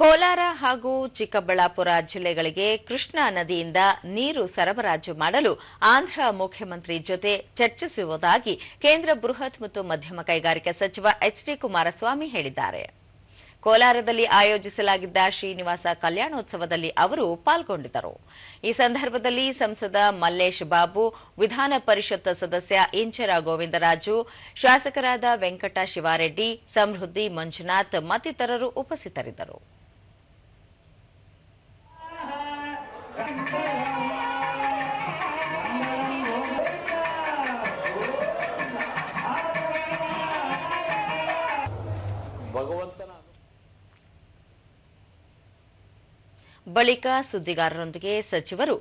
ಕೋಲಾರ ಹಾಗೂ ಚಿಕ್ಕಬಳ್ಳಾಪುರ ಜಿಲ್ಲೆಗಳಿಗೆ ಕೃಷ್ಣಾ ನದಿಯಿಂದ ನೀರು ಸರಬರಾಜು ಮಾಡಲು ಆಂಧ್ರ ಮುಖ್ಯಮಂತ್ರಿ ಜೊತೆ ಚರ್ಚಿಸುವುದಾಗಿ ಕೇಂದ್ರ ಬೃಹತ್ ಮತ್ತು ಮಧ್ಯಮ ಕೈಗಾರಿಕಾ ಸಚಿವ ಎಚ್ ಡಿ ಕುಮಾರಸ್ವಾಮಿ ಹೇಳಿದ್ದಾರೆ. ಕೋಲಾರದಲ್ಲಿ ಆಯೋಜಿಸಲಾಗಿದ್ದ ಶ್ರೀನಿವಾಸ ಕಲ್ಯಾಣೋತ್ಸವದಲ್ಲಿ ಅವರು ಪಾಲ್ಗೊಂಡಿದ್ದರು. ಈ ಸಂದರ್ಭದಲ್ಲಿ ಸಂಸದ ಮಲ್ಲೇಶ್ ಬಾಬು, ವಿಧಾನ ಪರಿಷತ್ ಸದಸ್ಯ ಇಂಚರ ಗೋವಿಂದರಾಜು, ಶಾಸಕರಾದ ವೆಂಕಟ ಶಿವಾರೆಡ್ಡಿ, ಸಮೃದ್ಧಿ ಮಂಜುನಾಥ್ ಮತ್ತಿತರರು ಉಪಸ್ಥಿತರಿದ್ದರು. Thank you. ಬಳಿಕ ಸುದ್ದಿಗಾರರೊಂದಿಗೆ ಸಚಿವರು,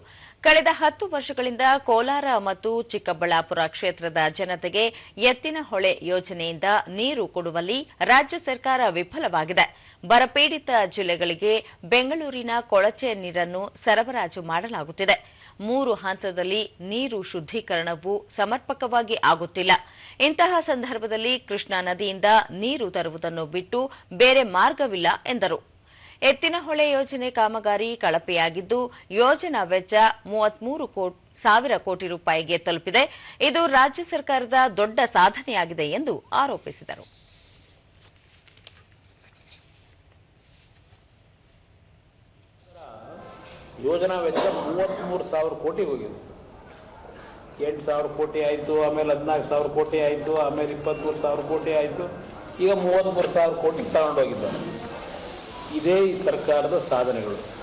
ಕಳೆದ ಹತ್ತು ವರ್ಷಗಳಿಂದ ಕೋಲಾರ ಮತ್ತು ಚಿಕ್ಕಬಳ್ಳಾಪುರ ಕ್ಷೇತ್ರದ ಜನತೆಗೆ ಎತ್ತಿನ ಹೊಳೆ ಯೋಜನೆಯಿಂದ ನೀರು ಕೊಡುವಲ್ಲಿ ರಾಜ್ಯ ಸರ್ಕಾರ ವಿಫಲವಾಗಿದೆ. ಬರಪೀಡಿತ ಜಿಲ್ಲೆಗಳಿಗೆ ಬೆಂಗಳೂರಿನ ಕೊಳಚೆ ನೀರನ್ನು ಸರಬರಾಜು ಮಾಡಲಾಗುತ್ತಿದೆ. ಮೂರು ಹಂತದಲ್ಲಿ ನೀರು ಶುದ್ಧೀಕರಣವು ಸಮರ್ಪಕವಾಗಿ ಆಗುತ್ತಿಲ್ಲ. ಇಂತಹ ಸಂದರ್ಭದಲ್ಲಿ ಕೃಷ್ಣಾ ನದಿಯಿಂದ ನೀರು ತರುವುದನ್ನು ಬಿಟ್ಟು ಬೇರೆ ಮಾರ್ಗವಿಲ್ಲ ಎಂದರು. ಎತ್ತಿನಹೊಳೆ ಯೋಜನೆ ಕಾಮಗಾರಿ ಕಳಪೆಯಾಗಿದ್ದು, ಯೋಜನಾ ವೆಚ್ಚ ಮೂವತ್ಮೂರು ಸಾವಿರ ಕೋಟಿ ರೂಪಾಯಿಗೆ ತಲುಪಿದೆ. ಇದು ರಾಜ್ಯ ಸರ್ಕಾರದ ದೊಡ್ಡ ಸಾಧನೆಯಾಗಿದೆ ಎಂದು ಆರೋಪಿಸಿದರು. ಯೋಜನಾ ವೆಚ್ಚ ಮೂವತ್ತ್ಮೂರು ಸಾವಿರ ಕೋಟಿ ಹೋಗಿದೆ. ಎಂಟು ಸಾವಿರ ಕೋಟಿ ಆಯಿತು, ಆಮೇಲೆ ಹದಿನಾಲ್ಕು ಸಾವಿರ ಕೋಟಿ ಆಯಿತು, ಆಮೇಲೆ ಇಪ್ಪತ್ತ್ಮೂರು ಸಾವಿರ ಕೋಟಿ ಆಯಿತು. ಈಗ ಮೂವತ್ತ್ಮೂರು ಸಾವಿರ ಕೋಟಿ ತಗೊಂಡೋಗಿದ್ದಾರೆ. ಇದೇ ಈ ಸರ್ಕಾರದ ಸಾಧನೆಗಳು.